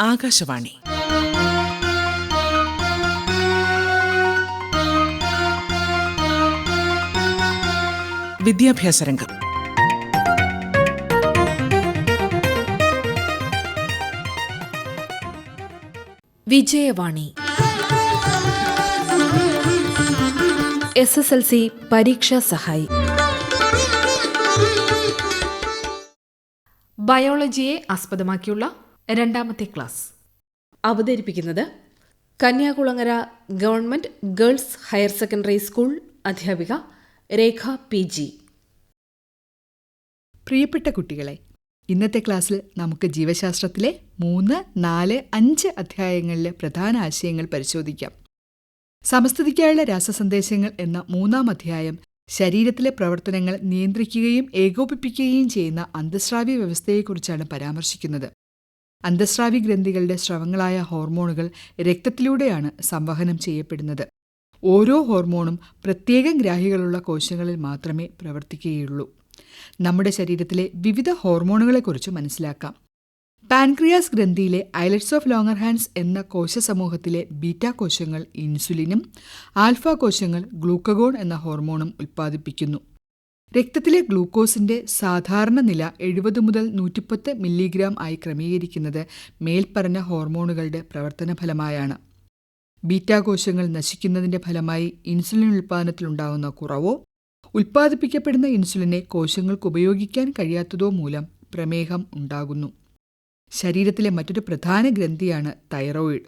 ആകാശവാണി. വിദ്യാഭ്യാസ രംഗം. Vijayavani. S S L C പരീക്ഷാ സഹായി. ബയോളജിയെ ആസ്പദമാക്കിയുള്ള രണ്ടാമത്തെ ക്ലാസ്. അവതരിപ്പിക്കുന്നത് Kanyakulangara government girls higher secondary school അധ്യാപിക രേഖ പി ജി. പ്രിയപ്പെട്ട കുട്ടികളെ ഇന്നത്തെ ക്ലാസ്സിൽ നമുക്ക് ജീവശാസ്ത്രത്തിലെ മൂന്ന് നാല് അഞ്ച് അധ്യായങ്ങളിലെ പ്രധാന ആശയങ്ങൾ പരിശോധിക്കാം. സമസ്തതിക്കായുള്ള രാസസന്ദേശങ്ങൾ എന്ന മൂന്നാം അധ്യായം ശരീരത്തിലെ പ്രവർത്തനങ്ങൾ നിയന്ത്രിക്കുകയും ഏകോപിപ്പിക്കുകയും ചെയ്യുന്ന അന്തസ്രാവി വ്യവസ്ഥയെക്കുറിച്ചാണ് പരാമർശിക്കുന്നത്. അന്തസ്രാവി ഗ്രന്ഥികളുടെ സ്രവങ്ങളായ ഹോർമോണുകൾ രക്തത്തിലൂടെയാണ് സംവഹനം ചെയ്യപ്പെടുന്നത്. ഓരോ ഹോർമോണും പ്രത്യേകം ഗ്രാഹികളുള്ള കോശങ്ങളിൽ മാത്രമേ പ്രവർത്തിക്കുകയുള്ളൂ. നമ്മുടെ ശരീരത്തിലെ വിവിധ ഹോർമോണുകളെക്കുറിച്ച് മനസ്സിലാക്കാം. പാൻക്രിയാസ് ഗ്രന്ഥിയിലെ ഐലറ്റ്സ് ഓഫ് ലോങ്ങർ ഹാൻഡ്സ് എന്ന കോശസമൂഹത്തിലെ ബീറ്റ കോശങ്ങൾ ഇൻസുലിനും ആൽഫ കോശങ്ങൾ ഗ്ലൂക്കഗോൺ എന്ന ഹോർമോണും ഉൽപ്പാദിപ്പിക്കുന്നു. രക്തത്തിലെ ഗ്ലൂക്കോസിന്റെ സാധാരണ നില എഴുപത് മുതൽ നൂറ്റിപ്പത്ത് മില്ലിഗ്രാം ആയി ക്രമീകരിക്കുന്നത് മേൽപ്പറഞ്ഞ ഹോർമോണുകളുടെ പ്രവർത്തന ഫലമായാണ്. ബീറ്റാകോശങ്ങൾ നശിക്കുന്നതിന്റെ ഫലമായി ഇൻസുലിൻ ഉൽപ്പാദനത്തിലുണ്ടാകുന്ന കുറവോ ഉൽപ്പാദിപ്പിക്കപ്പെടുന്ന ഇൻസുലിനെ കോശങ്ങൾക്ക് ഉപയോഗിക്കാൻ കഴിയാത്തതോ മൂലം പ്രമേഹം ഉണ്ടാകുന്നു. ശരീരത്തിലെ മറ്റൊരു പ്രധാന ഗ്രന്ഥിയാണ് തൈറോയിഡ്.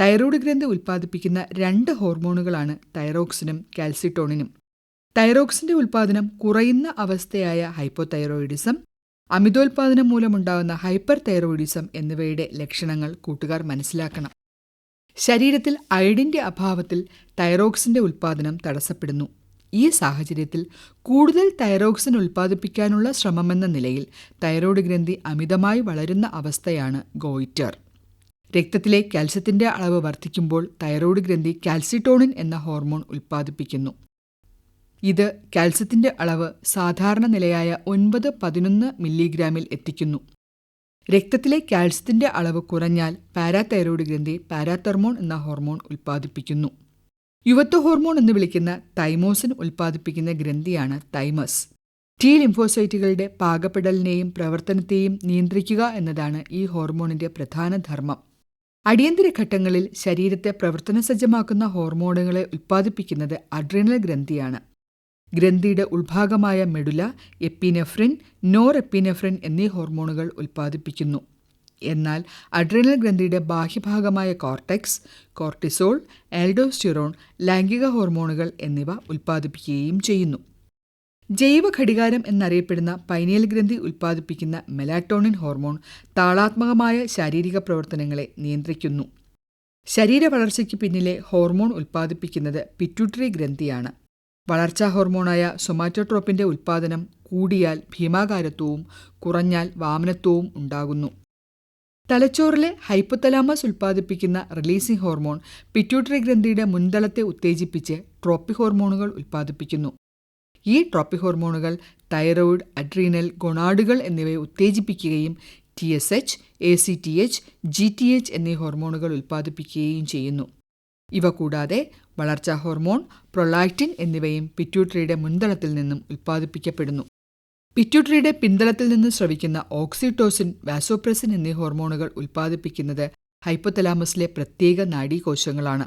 തൈറോയ്ഡ് ഗ്രന്ഥി ഉൽപ്പാദിപ്പിക്കുന്ന രണ്ട് ഹോർമോണുകളാണ് തൈറോക്സിനും കാൽസിട്ടോണിനും തൈറോക്സിന്റെ ഉൽപ്പാദനം കുറയുന്ന അവസ്ഥയായ ഹൈപ്പോതൈറോയിഡിസം അമിതോൽപാദനം മൂലമുണ്ടാകുന്ന ഹൈപ്പർ തൈറോയിഡിസം എന്നിവയുടെ ലക്ഷണങ്ങൾ കൂട്ടുകാർ മനസ്സിലാക്കണം. ശരീരത്തിൽ അയഡിന്റെ അഭാവത്തിൽ തൈറോക്സിന്റെ ഉൽപ്പാദനം തടസ്സപ്പെടുന്നു. ഈ സാഹചര്യത്തിൽ കൂടുതൽ തൈറോക്സിൻ ഉൽപ്പാദിപ്പിക്കാനുള്ള ശ്രമമെന്ന നിലയിൽ തൈറോയ്ഡ് ഗ്രന്ഥി അമിതമായി വളരുന്ന അവസ്ഥയാണ് ഗോയിറ്റർ. രക്തത്തിലെ കാൽസ്യത്തിന്റെ അളവ് വർദ്ധിക്കുമ്പോൾ തൈറോയ്ഡ് ഗ്രന്ഥി കാൽസിറ്റോണിൻ എന്ന ഹോർമോൺ ഉൽപ്പാദിപ്പിക്കുന്നു ഇത് കാൽസ്യത്തിന്റെ അളവ് സാധാരണ നിലയായ ഒൻപത് പതിനൊന്ന് മില്ലിഗ്രാമിൽ എത്തിക്കുന്നു. രക്തത്തിലെ കാൽസ്യത്തിന്റെ അളവ് കുറഞ്ഞാൽ പാരാതൈറോയ്ഡ് ഗ്രന്ഥി പാരാതെർമോൺ എന്ന ഹോർമോൺ ഉൽപ്പാദിപ്പിക്കുന്നു. യുവത്വ ഹോർമോൺ എന്ന് വിളിക്കുന്ന തൈമോസിൻ ഉൽപ്പാദിപ്പിക്കുന്ന ഗ്രന്ഥിയാണ് തൈമസ്. ടി ലിംഫോസൈറ്റുകളുടെ പാകപ്പെടലിനെയും പ്രവർത്തനത്തെയും നിയന്ത്രിക്കുക എന്നതാണ് ഈ ഹോർമോണിന്റെ പ്രധാന ധർമ്മം. അടിയന്തര ഘട്ടങ്ങളിൽ ശരീരത്തെ പ്രവർത്തനസജ്ജമാക്കുന്ന ഹോർമോണുകളെ ഉൽപ്പാദിപ്പിക്കുന്നത് അഡ്രിനൽ ഗ്രന്ഥിയാണ്. ഗ്രന്ഥിയുടെ ഉൾഭാഗമായ മെഡുല എപ്പിനെഫ്രിൻ നോർ എപ്പിനെഫ്രിൻ എന്നീ ഹോർമോണുകൾ ഉൽപ്പാദിപ്പിക്കുന്നു. എന്നാൽ അഡ്രിനൽ ഗ്രന്ഥിയുടെ ബാഹ്യഭാഗമായ കോർട്ടെക്സ് കോർട്ടിസോൾ ആൽഡോസ്റ്റിറോൺ ലൈംഗിക ഹോർമോണുകൾ എന്നിവ ഉൽപ്പാദിപ്പിക്കുകയും ചെയ്യുന്നു. ജൈവ ഘടികാരം എന്നറിയപ്പെടുന്ന പൈനിയൽ ഗ്രന്ഥി ഉൽപ്പാദിപ്പിക്കുന്ന മെലാറ്റോണിൻ ഹോർമോൺ താളാത്മകമായ ശാരീരിക പ്രവർത്തനങ്ങളെ നിയന്ത്രിക്കുന്നു. ശരീര വളർച്ചയ്ക്ക് പിന്നിലെ ഹോർമോൺ ഉൽപ്പാദിപ്പിക്കുന്നത് പിറ്റ്യൂട്ടറി ഗ്രന്ഥിയാണ്. വളർച്ചാ ഹോർമോണായ സൊമാറ്റോട്രോപ്പിന്റെ ഉൽപ്പാദനം കൂടിയാൽ ഭീമാകാരത്വവും കുറഞ്ഞാൽ വാമനത്വവും ഉണ്ടാകുന്നു. തലച്ചോറിലെ ഹൈപ്പത്തലാമസ് ഉൽപ്പാദിപ്പിക്കുന്ന റിലീസിംഗ് ഹോർമോൺ പിറ്റ്യൂട്ടറി ഗ്രന്ഥിയുടെ മുൻതലത്തെ ഉത്തേജിപ്പിച്ച് ട്രോപ്പി ഹോർമോണുകൾ ഉൽപ്പാദിപ്പിക്കുന്നു. ഈ ട്രോപ്പി ഹോർമോണുകൾ തൈറോയ്ഡ് അഡ്രീനൽ ഗൊണാഡുകൾ എന്നിവയെ ഉത്തേജിപ്പിക്കുകയും T S H A C T H G T H എന്നീ ഹോർമോണുകൾ ഉൽപ്പാദിപ്പിക്കുകയും ചെയ്യുന്നു. ഇവ കൂടാതെ വളർച്ചാ ഹോർമോൺ പ്രൊലാക്റ്റിൻ എന്നിവയും പിറ്റ്യൂട്ടറിയുടെ മുൻതലത്തിൽ നിന്നും ഉൽപ്പാദിപ്പിക്കപ്പെടുന്നു. പിറ്റ്യൂട്ടറിയുടെ പിന്തലത്തിൽ നിന്ന് ശ്രവിക്കുന്ന ഓക്സിറ്റോസിൻ വാസോപ്രസിൻ എന്നീ ഹോർമോണുകൾ ഉൽപ്പാദിപ്പിക്കുന്നത് ഹൈപ്പോതലാമസിലെ പ്രത്യേക നാഡീകോശങ്ങളാണ്.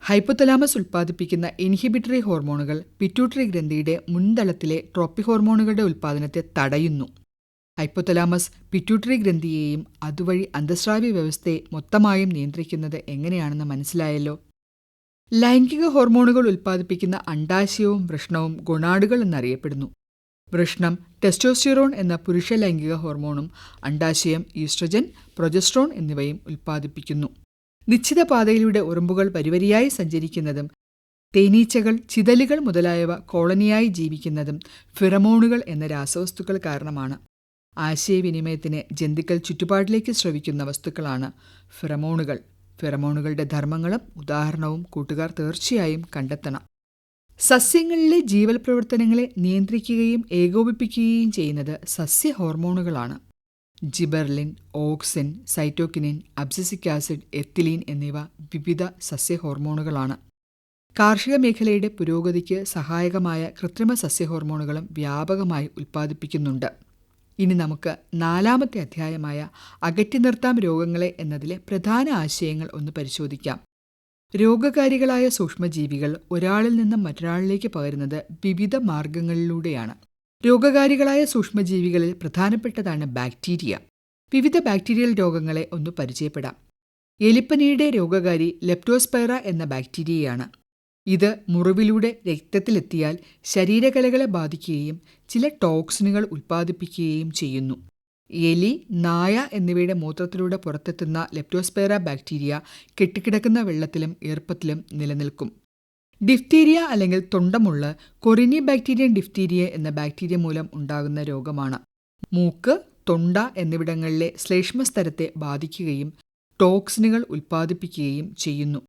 ഹൈപ്പോതലാമസ് ഉൽപ്പാദിപ്പിക്കുന്ന ഇൻഹിബിറ്ററി ഹോർമോണുകൾ പിറ്റ്യൂട്ടറി ഗ്രന്ഥിയുടെ മുൻതലത്തിലെ ട്രോപ്പി ഹോർമോണുകളുടെ ഉൽപ്പാദനത്തെ തടയുന്നു. ഹൈപ്പോതലാമസ് പിറ്റ്യൂട്ടറി ഗ്രന്ഥിയെയും അതുവഴി അന്തസ്രാവ്യ വ്യവസ്ഥയെ മൊത്തമായും നിയന്ത്രിക്കുന്നത് എങ്ങനെയാണെന്ന് മനസ്സിലായല്ലോ. ലൈംഗിക ഹോർമോണുകൾ ഉൽപ്പാദിപ്പിക്കുന്ന അണ്ടാശയവും വൃഷ്ണവും ഗുണാടുകൾ എന്നറിയപ്പെടുന്നു. വൃഷ്ണം ടെസ്റ്റോസ്റ്റിറോൺ എന്ന പുരുഷ ലൈംഗിക ഹോർമോണും അണ്ടാശയം ഈസ്ട്രജൻ പ്രൊജസ്ട്രോൺ എന്നിവയും ഉൽപ്പാദിപ്പിക്കുന്നു. നിശ്ചിത പാതയിലൂടെ ഉറുമ്പുകൾ വരിവരിയായി സഞ്ചരിക്കുന്നതും തേനീച്ചകൾ ചിതലുകൾ മുതലായവ കോളനിയായി ജീവിക്കുന്നതും ഫിറമോണുകൾ എന്ന രാസവസ്തുക്കൾ കാരണമാണ്. ആശയവിനിമയത്തിന് ജന്തുക്കൾ ചുറ്റുപാടിലേക്ക് ശ്രവിക്കുന്ന വസ്തുക്കളാണ് ഫിറമോണുകൾ. ഫിറമോണുകളുടെ ധർമ്മങ്ങളും ഉദാഹരണവും കൂട്ടുകാർ തീർച്ചയായും കണ്ടെത്തണം. സസ്യങ്ങളിലെ ജീവൽ പ്രവർത്തനങ്ങളെ നിയന്ത്രിക്കുകയും ഏകോപിപ്പിക്കുകയും ചെയ്യുന്നത് സസ്യ ഹോർമോണുകളാണ്. Gibberellin auxin cytokinin abscisic acid ethylene എന്നിവ വിവിധ സസ്യ ഹോർമോണുകളാണ്. കാർഷിക മേഖലയുടെ പുരോഗതിക്ക് സഹായകമായ കൃത്രിമ സസ്യ ഹോർമോണുകളും വ്യാപകമായി ഉൽപ്പാദിപ്പിക്കുന്നുണ്ട്. ഇനി നമുക്ക് നാലാമത്തെ അധ്യായമായ അകറ്റി നിർത്താം രോഗങ്ങളെ എന്നതിലെ പ്രധാന ആശയങ്ങൾ ഒന്ന് പരിശോധിക്കാം. രോഗകാരികളായ സൂക്ഷ്മജീവികൾ ഒരാളിൽ നിന്നും മറ്റൊരാളിലേക്ക് പകരുന്നത് വിവിധ മാർഗങ്ങളിലൂടെയാണ്. രോഗകാരികളായ സൂക്ഷ്മജീവികളിൽ പ്രധാനപ്പെട്ടതാണ് ബാക്ടീരിയ. വിവിധ ബാക്ടീരിയൽ രോഗങ്ങളെ ഒന്ന് പരിചയപ്പെടാം. എലിപ്പനിയുടെ രോഗകാരി ലെപ്റ്റോസ്പൈറ എന്ന ബാക്ടീരിയയാണ്. ഇത് മുറിവിലൂടെ രക്തത്തിലെത്തിയാൽ ശരീരകലകളെ ബാധിക്കുകയും ചില ടോക്സിനുകൾ ഉൽപ്പാദിപ്പിക്കുകയും ചെയ്യുന്നു. എലി നായ എന്നിവയുടെ മൂത്രത്തിലൂടെ പുറത്തെത്തുന്ന ലെപ്റ്റോസ്പേറ ബാക്ടീരിയ കെട്ടിക്കിടക്കുന്ന വെള്ളത്തിലും ഈർപ്പത്തിലും നിലനിൽക്കും. ഡിഫ്തീരിയ അല്ലെങ്കിൽ തൊണ്ടമുള്ള കൊറിനി ബാക്ടീരിയൻ ഡിഫ്തീരിയ എന്ന ബാക്ടീരിയ മൂലം ഉണ്ടാകുന്ന രോഗമാണ്. മൂക്ക് തൊണ്ട എന്നിവിടങ്ങളിലെ ശ്ലേഷ്മസ്തരത്തെ ബാധിക്കുകയും ടോക്സിനുകൾ ഉൽപ്പാദിപ്പിക്കുകയും ചെയ്യുന്നു.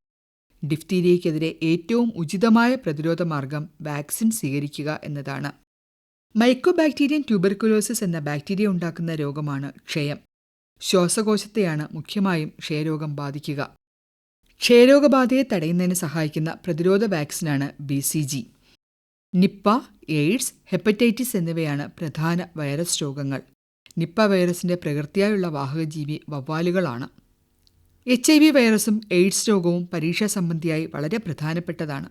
ഡിഫ്തീരിയയ്ക്കെതിരെ ഏറ്റവും ഉചിതമായ പ്രതിരോധ മാർഗം വാക്സിൻ സ്വീകരിക്കുക എന്നതാണ്. മൈക്കോബാക്ടീരിയൻ ട്യൂബർക്കുലോസിസ് എന്ന ബാക്ടീരിയ ഉണ്ടാക്കുന്ന രോഗമാണ് ക്ഷയം. ശ്വാസകോശത്തെയാണ് മുഖ്യമായും ക്ഷയരോഗം ബാധിക്കുക. ക്ഷയരോഗബാധയെ തടയുന്നതിന് സഹായിക്കുന്ന പ്രതിരോധ വാക്സിനാണ് B C G. Nipah AIDS hepatitis എന്നിവയാണ് പ്രധാന വൈറസ് രോഗങ്ങൾ. നിപ്പ വൈറസിന്റെ പ്രകൃതിയായുള്ള വാഹകജീവി വവ്വാലുകളാണ്. എച്ച് ഐ വി വൈറസും എയ്ഡ്സ് രോഗവും പരീക്ഷാ സംബന്ധിയായി വളരെ പ്രധാനപ്പെട്ടതാണ്.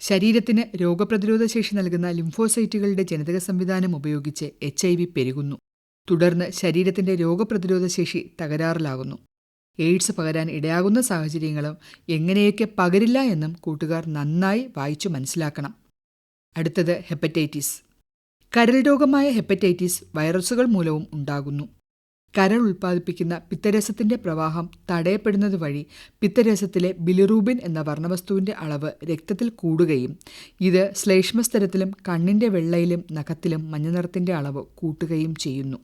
ശരീരത്തിന് രോഗപ്രതിരോധ ശേഷി നൽകുന്ന ലിംഫോസൈറ്റുകളുടെ ജനിതക സംവിധാനം ഉപയോഗിച്ച് എച്ച് ഐ വി പെരുകുന്നു. തുടർന്ന് ശരീരത്തിന്റെ രോഗപ്രതിരോധ ശേഷി തകരാറിലാകുന്നു. എയ്ഡ്സ് പകരാൻ ഇടയാകുന്ന സാഹചര്യങ്ങളും എങ്ങനെയൊക്കെ പകരില്ല എന്നും കൂട്ടുകാർ നന്നായി വായിച്ചു മനസ്സിലാക്കണം. അടുത്തത് ഹെപ്പറ്റൈറ്റിസ്. കരൽ രോഗമായ ഹെപ്പറ്റൈറ്റിസ് വൈറസുകൾ മൂലവും ഉണ്ടാകുന്നു. കരൾ ഉൽപ്പാദിപ്പിക്കുന്ന പിത്തരസത്തിന്റെ പ്രവാഹം തടയപ്പെടുന്നത് വഴി പിത്തരസത്തിലെ ബിലിറൂബിൻ എന്ന വർണവസ്തുവിന്റെ അളവ് രക്തത്തിൽ കൂടുകയും ഇത് ശ്ലേഷ്മസ്തരത്തിലും കണ്ണിന്റെ വെള്ളയിലും നഖത്തിലും മഞ്ഞനിറത്തിന്റെ അളവ് കൂട്ടുകയും ചെയ്യുന്നു.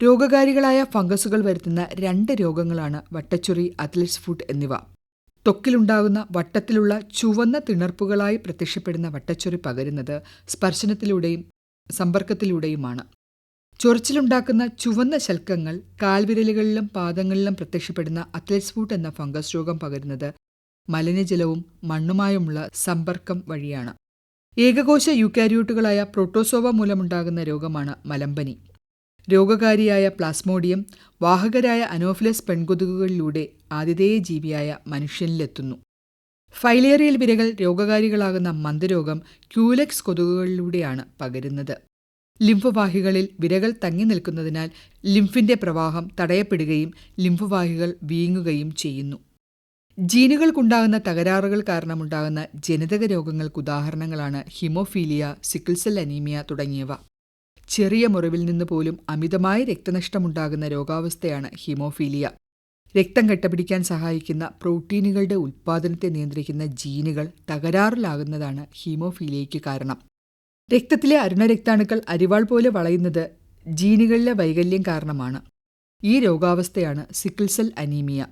രോഗകാരികളായ ഫംഗസുകൾ വരുത്തുന്ന രണ്ട് രോഗങ്ങളാണ് വട്ടച്ചൊറി അത്ലറ്റ്സ് ഫുഡ് എന്നിവ. ത്വക്കിലുണ്ടാകുന്ന വട്ടത്തിലുള്ള ചുവന്ന തിണർപ്പുകളായി പ്രത്യക്ഷപ്പെടുന്ന വട്ടച്ചൊറി പകരുന്നത് സ്പർശനത്തിലൂടെയും സമ്പർക്കത്തിലൂടെയുമാണ്. ചൊറിച്ചിലുണ്ടാക്കുന്ന ചുവന്ന ശൽക്കങ്ങൾ കാൽവിരലുകളിലും പാദങ്ങളിലും പ്രത്യക്ഷപ്പെടുന്ന അത്ലറ്റ്സ് ഫൂട്ട് എന്ന ഫംഗസ് രോഗം പകരുന്നത് മലിനജലവും മണ്ണുമായുമുള്ള സമ്പർക്കം വഴിയാണ്. ഏകകോശ യുക്കാരിയോട്ടുകളായ പ്രോട്ടോസോവ മൂലമുണ്ടാകുന്ന രോഗമാണ് മലമ്പനി. രോഗകാരിയായ പ്ലാസ്മോഡിയം വാഹകരായ അനോഫിലസ് പെൺകൊതുകുകളിലൂടെ ആതിഥേയ ജീവിയായ മനുഷ്യനിലെത്തുന്നു. ഫൈലേറിയൽ വിരകൾ രോഗകാരികളാകുന്ന മന്ദരോഗം ക്യൂലെക്സ് കൊതുകുകളിലൂടെയാണ് പകരുന്നത്. ലിംഫവാഹികളിൽ വിരകൾ തങ്ങി നിൽക്കുന്നതിനാൽ ലിംഫിന്റെ പ്രവാഹം തടയപ്പെടുകയും ലിംഫവാഹികൾ വീങ്ങുകയും ചെയ്യുന്നു. ജീനുകൾക്കുണ്ടാകുന്ന തകരാറുകൾ കാരണമുണ്ടാകുന്ന ജനിതക രോഗങ്ങൾക്ക് ഉദാഹരണങ്ങളാണ് ഹിമോഫീലിയ സിക്കിൾസെൽ അനീമിയ തുടങ്ങിയവ. ചെറിയ മുറിവിൽ നിന്ന് പോലും അമിതമായ രക്തനഷ്ടമുണ്ടാകുന്ന രോഗാവസ്ഥയാണ് ഹീമോഫീലിയ. രക്തം കെട്ടപിടിക്കാൻ സഹായിക്കുന്ന പ്രോട്ടീനുകളുടെ ഉൽപ്പാദനത്തെ നിയന്ത്രിക്കുന്ന ജീനുകൾ തകരാറിലാകുന്നതാണ് ഹീമോഫീലിയയ്ക്ക് കാരണം. രക്തത്തിലെ അരുണരക്താണുക്കൾ അരിവാൾ പോലെ വളയുന്നത് ജീനുകളിലെ വൈകല്യം കാരണമാണ്. ഈ രോഗാവസ്ഥയാണ് സിക്കിൾസെൽ അനീമിയ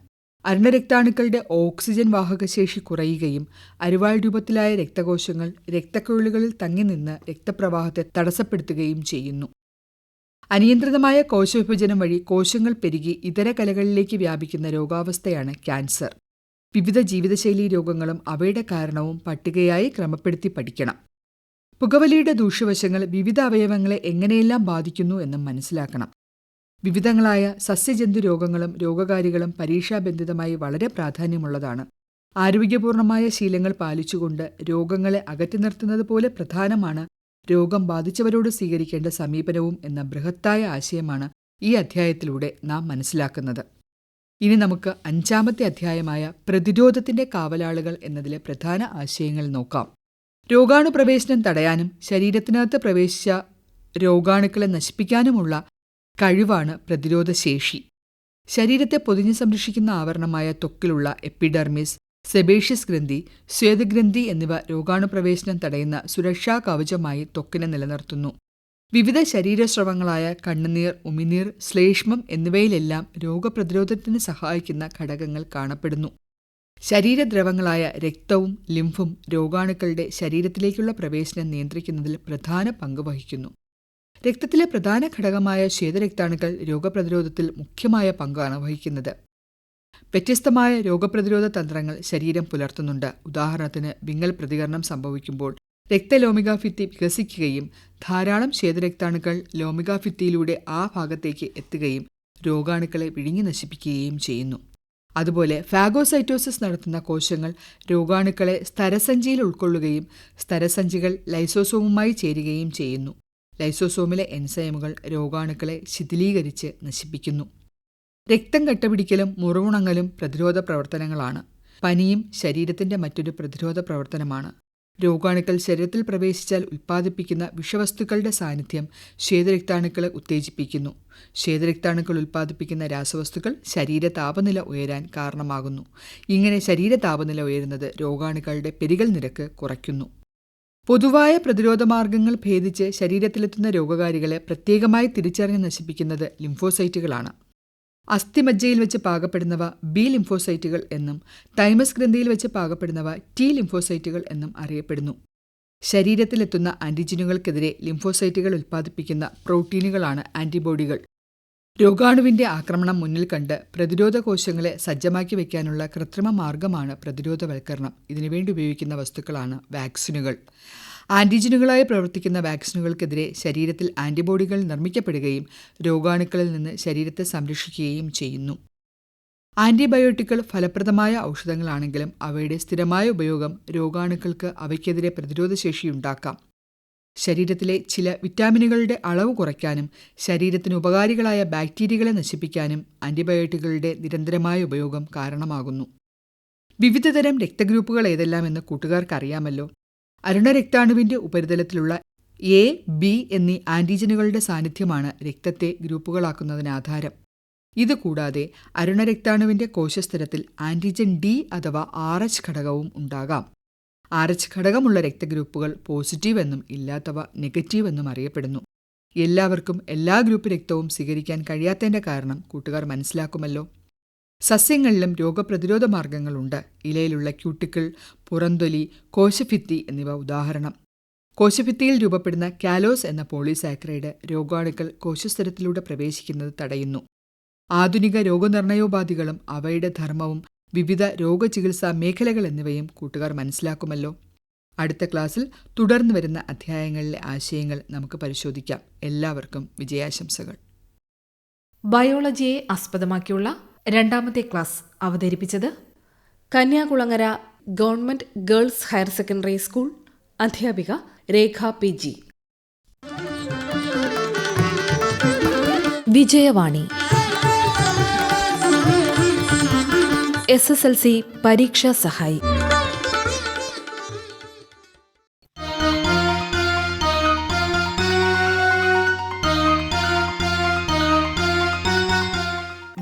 അരുണരക്താണുക്കളുടെ ഓക്സിജൻ വാഹകശേഷി കുറയുകയും അരിവാൾ രൂപത്തിലായ രക്തകോശങ്ങൾ രക്തക്കുഴലുകളിൽ തങ്ങി നിന്ന് രക്തപ്രവാഹത്തെ തടസ്സപ്പെടുത്തുകയും ചെയ്യുന്നു. അനിയന്ത്രിതമായ കോശവിഭജനം വഴി കോശങ്ങൾ പെരുകി ഇതര കലകളിലേക്ക് വ്യാപിക്കുന്ന രോഗാവസ്ഥയാണ് ക്യാൻസർ. വിവിധ ജീവിതശൈലീ രോഗങ്ങളും അവയുടെ കാരണവും പട്ടികയായി ക്രമപ്പെടുത്തി പഠിക്കണം. പുകവലിയുടെ ദൂഷ്യവശങ്ങൾ വിവിധ അവയവങ്ങളെ എങ്ങനെയെല്ലാം ബാധിക്കുന്നു എന്നും മനസ്സിലാക്കണം. വിവിധങ്ങളായ സസ്യജന്തു രോഗങ്ങളും രോഗകാരികളും പരീക്ഷാബന്ധിതമായി വളരെ പ്രാധാന്യമുള്ളതാണ്. ആരോഗ്യപൂർണമായ ശീലങ്ങൾ പാലിച്ചുകൊണ്ട് രോഗങ്ങളെ അകറ്റി നിർത്തുന്നത് പോലെ പ്രധാനമാണ് രോഗം ബാധിച്ചവരോട് സ്വീകരിക്കേണ്ട സമീപനവും എന്ന ബൃഹത്തായ ആശയമാണ് ഈ അധ്യായത്തിലൂടെ നാം മനസ്സിലാക്കുന്നത്. ഇനി നമുക്ക് അഞ്ചാമത്തെ അധ്യായമായ പ്രതിരോധത്തിന്റെ കാവലാളുകൾ എന്നതിലെ പ്രധാന ആശയങ്ങൾ നോക്കാം. രോഗാണുപ്രവേശനം തടയാനും ശരീരത്തിനകത്ത് പ്രവേശിച്ച രോഗാണുക്കളെ നശിപ്പിക്കാനുമുള്ള കഴിവാണ് പ്രതിരോധശേഷി. ശരീരത്തെ പൊതിഞ്ഞു സംരക്ഷിക്കുന്ന ആവരണമായ തൊക്കിലുള്ള എപ്പിഡർമിസ് സെബേഷ്യസ് ഗ്രന്ഥി സ്വേദഗ്രന്ഥി എന്നിവ രോഗാണുപ്രവേശനം തടയുന്ന സുരക്ഷാ കവചമായി ത്വക്കിനെ നിലനിർത്തുന്നു. വിവിധ ശരീരസ്രവങ്ങളായ കണ്ണുനീർ ഉമിനീർ ശ്ലേഷ്മം എന്നിവയിലെല്ലാം രോഗപ്രതിരോധത്തിന് സഹായിക്കുന്ന ഘടകങ്ങൾ കാണപ്പെടുന്നു. ശരീരദ്രവങ്ങളായ രക്തവും ലിംഫും രോഗാണുക്കളുടെ ശരീരത്തിലേക്കുള്ള പ്രവേശനം നിയന്ത്രിക്കുന്നതിൽ പ്രധാന പങ്ക് വഹിക്കുന്നു. രക്തത്തിലെ പ്രധാന ഘടകമായ ശ്വേതരക്താണുക്കൾ രോഗപ്രതിരോധത്തിൽ മുഖ്യമായ പങ്കാണ് വഹിക്കുന്നത്. വ്യത്യസ്തമായ രോഗപ്രതിരോധ തന്ത്രങ്ങൾ ശരീരം പുലർത്തുന്നുണ്ട്. ഉദാഹരണത്തിന് വിങ്ങൽ പ്രതികരണം സംഭവിക്കുമ്പോൾ രക്തലോമിക രക്തലോമികാഭിത്തി വികസിക്കുകയും ധാരാളം ശ്വേതരക്താണുക്കൾ ലോമികാഭിത്തിയിലൂടെ ആ ഭാഗത്തേക്ക് എത്തുകയും രോഗാണുക്കളെ വിഴുങ്ങി നശിപ്പിക്കുകയും ചെയ്യുന്നു. അതുപോലെ ഫാഗോസൈറ്റോസിസ് നടത്തുന്ന കോശങ്ങൾ രോഗാണുക്കളെ സ്തരസഞ്ചിയിൽ ഉൾക്കൊള്ളുകയും സ്തരസഞ്ചികൾ ലൈസോസോമുമായി ചേരുകയും ചെയ്യുന്നു. ലൈസോസോമിലെ എൻസൈമുകൾ രോഗാണുക്കളെ ശിഥിലീകരിച്ച് നശിപ്പിക്കുന്നു. രക്തം കട്ടപിടിക്കലും മുറിവുണങ്ങലും പ്രതിരോധ പ്രവർത്തനങ്ങളാണ്. പനിയും ശരീരത്തിന്റെ മറ്റൊരു പ്രതിരോധ പ്രവർത്തനമാണ്. രോഗാണുക്കൾ ശരീരത്തിൽ പ്രവേശിച്ചാൽ ഉൽപ്പാദിപ്പിക്കുന്ന വിഷവസ്തുക്കളുടെ സാന്നിധ്യം ശ്വേതരക്താണുക്കളെ ഉത്തേജിപ്പിക്കുന്നു. ശ്വേതരക്താണുക്കൾ ഉൽപ്പാദിപ്പിക്കുന്ന രാസവസ്തുക്കൾ ശരീര താപനില ഉയരാൻ കാരണമാകുന്നു. ഇങ്ങനെ ശരീര താപനില ഉയരുന്നത് രോഗാണുക്കളുടെ പെരുകൽ നിരക്ക് കുറയ്ക്കുന്നു. പൊതുവായ പ്രതിരോധ മാർഗങ്ങൾ ഭേദിച്ച് ശരീരത്തിലെത്തുന്ന രോഗകാരികളെ പ്രത്യേകമായി തിരിച്ചറിഞ്ഞ് നശിപ്പിക്കുന്നത് ലിംഫോസൈറ്റുകളാണ്. അസ്ഥിമജ്ജയിൽ വെച്ച് പാകപ്പെടുന്നവ ബി ലിംഫോസൈറ്റുകൾ എന്നും തൈമസ് ഗ്രന്ഥിയിൽ വെച്ച് പാകപ്പെടുന്നവ ടി ലിംഫോസൈറ്റുകൾ എന്നും അറിയപ്പെടുന്നു. ശരീരത്തിലെത്തുന്ന ആന്റിജനുകൾക്കെതിരെ ലിംഫോസൈറ്റുകൾ ഉൽപ്പാദിപ്പിക്കുന്ന പ്രോട്ടീനുകളാണ് ആന്റിബോഡികൾ. രോഗാണുവിന്റെ ആക്രമണം മുന്നിൽ കണ്ട് പ്രതിരോധ കോശങ്ങളെ സജ്ജമാക്കി വയ്ക്കാനുള്ള കൃത്രിമ മാർഗമാണ് പ്രതിരോധവൽക്കരണം. ഇതിനുവേണ്ടി ഉപയോഗിക്കുന്ന വസ്തുക്കളാണ് വാക്സിനുകൾ. ആന്റിജനുകളായി പ്രവർത്തിക്കുന്ന വാക്സിനുകൾക്കെതിരെ ശരീരത്തിൽ ആന്റിബോഡികൾ നിർമ്മിക്കപ്പെടുകയും രോഗാണുക്കളിൽ നിന്ന് ശരീരത്തെ സംരക്ഷിക്കുകയും ചെയ്യുന്നു. ആന്റിബയോട്ടിക്കുകൾ ഫലപ്രദമായ ഔഷധങ്ങളാണെങ്കിലും അവയുടെ സ്ഥിരമായ ഉപയോഗം രോഗാണുക്കൾക്ക് അവയ്ക്കെതിരെ പ്രതിരോധശേഷിയുണ്ടാക്കാം ശരീരത്തിലെ ചില വിറ്റാമിനുകളുടെ അളവ് കുറയ്ക്കാനും ശരീരത്തിന് ഉപകാരികളായ ബാക്ടീരിയകളെ നശിപ്പിക്കാനും ആന്റിബയോട്ടിക്കുകളുടെ നിരന്തരമായ ഉപയോഗം കാരണമാകുന്നു. വിവിധതരം രക്തഗ്രൂപ്പുകൾ ഏതെല്ലാമെന്ന് കൂട്ടുകാർക്ക് അറിയാമല്ലോ അരുണരക്താണുവിന്റെ ഉപരിതലത്തിലുള്ള എ ബി എന്നീ ആന്റിജനുകളുടെ സാന്നിധ്യമാണ് രക്തത്തെ ഗ്രൂപ്പുകളാക്കുന്നതിന് ആധാരം. ഇതുകൂടാതെ അരുണരക്താണുവിന്റെ കോശസ്ഥലത്തിൽ ആന്റിജൻ ഡി അഥവാ ആർ എച്ച് ഘടകവും ഉണ്ടാകാം. ആർ എച്ച് ഘടകമുള്ള രക്തഗ്രൂപ്പുകൾ പോസിറ്റീവ് എന്നും ഇല്ലാത്തവ നെഗറ്റീവ് എന്നും അറിയപ്പെടുന്നു. എല്ലാവർക്കും എല്ലാ ഗ്രൂപ്പ് രക്തവും സ്വീകരിക്കാൻ കഴിയാത്തതിന്റെ കാരണം കൂട്ടുകാർ മനസ്സിലാക്കുമല്ലോ. സസ്യങ്ങളിലും രോഗപ്രതിരോധ മാർഗങ്ങളുണ്ട് ഇലയിലുള്ള ക്യൂട്ടിക്കിൾ പുറന്തൊലി കോശഭിത്തി എന്നിവ ഉദാഹരണം. കോശഭിത്തിയിൽ രൂപപ്പെടുന്ന കാലോസ് എന്ന പോളിസാക്രൈഡ് രോഗാണുക്കൾ കോശസ്തരത്തിലൂടെ പ്രവേശിക്കുന്നത് തടയുന്നു. ആധുനിക രോഗനിർണയോപാധികളും അവയുടെ ധർമ്മവും വിവിധ രോഗചികിത്സാ മേഖലകൾ എന്നിവയും കൂട്ടുകാർ മനസ്സിലാക്കുമല്ലോ. അടുത്ത ക്ലാസ്സിൽ തുടർന്ന് വരുന്ന അധ്യായങ്ങളിലെ ആശയങ്ങൾ നമുക്ക് പരിശോധിക്കാം. എല്ലാവർക്കും വിജയാശംസകൾ. ബയോളജിയെ ആസ്പദമാക്കിയുള്ള രണ്ടാമത്തെ ക്ലാസ് അവതരിപ്പിച്ചത് Kanyakulangara government girls higher secondary school അധ്യാപിക Rekha P G. Vijayavani. S S L C പരീക്ഷാ സഹായി.